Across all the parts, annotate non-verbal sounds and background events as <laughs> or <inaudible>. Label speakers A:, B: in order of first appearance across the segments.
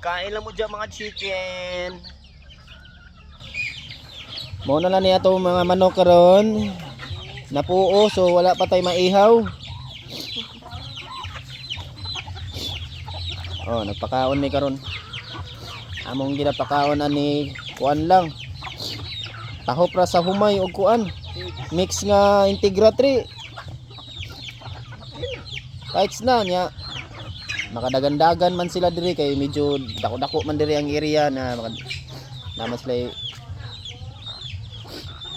A: Kain lang mo dyan mga chicken.
B: Mo na lang niya itong mga manok karon. Napuo so wala pa tay maihaw. Oh, nagpakaon ni karon. Among ginapakaon ani kuan lang. Tahop ra sa humay og kuan. Mix nga integratory. Kahit na niya makadagandagan man sila diri kay medyo dako-dako man diri ang area na makad na mas lay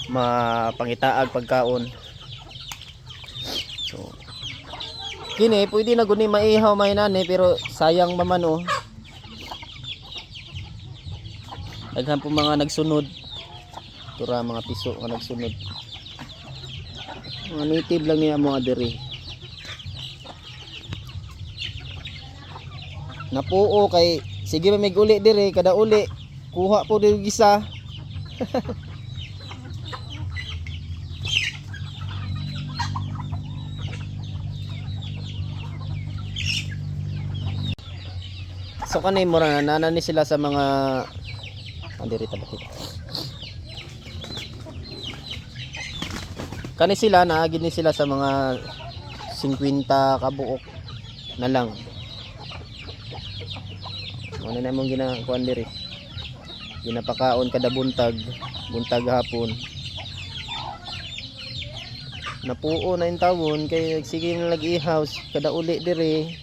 B: mapangitaag pagkaon. So kini pwede na guni maihaw may nani pero sayang maman oh. Daghan po mga nagsunod. Tura mga piso nga nagsunod. Mga native lang niya mga diri. Napuo kay sige ba mig uli diri kada uli kuha po diri gisa. <laughs> So kanay mo ra nana ni sila sa mga andiri ta bakit. Kani sila naagi ni sila sa mga 50 kabuok na lang. Ano na mong ginakuan diri? Ginapakaon kada buntag, buntag hapon. Napuo na yung tawon kay sige na lagi house kada uli diri